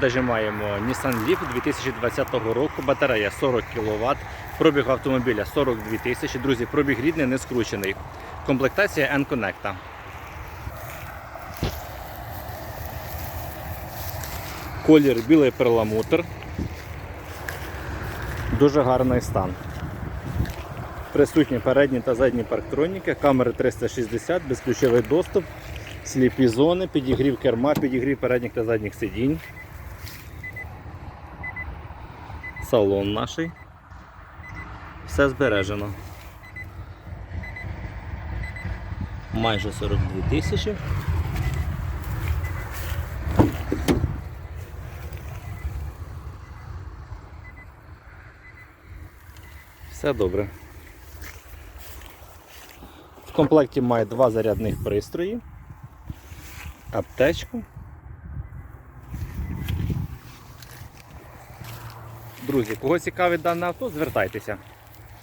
Даже маємо Nissan Leaf 2020 року, батарея 40 кВт, пробіг автомобіля 42 тисячі. Друзі, пробіг рідний, не скручений. Комплектація N-Connect. Колір білий перламутр. Дуже гарний стан. Присутні передні та задні парктроніки, камери 360, безключовий доступ, сліпі зони, підігрів керма, підігрів передніх та задніх сидінь. Салон наш. Все збережено. Майже 42 тисячі. Все добре. В комплекті має два зарядних пристрої, аптечку. Друзі, кого цікавить дане авто, звертайтеся.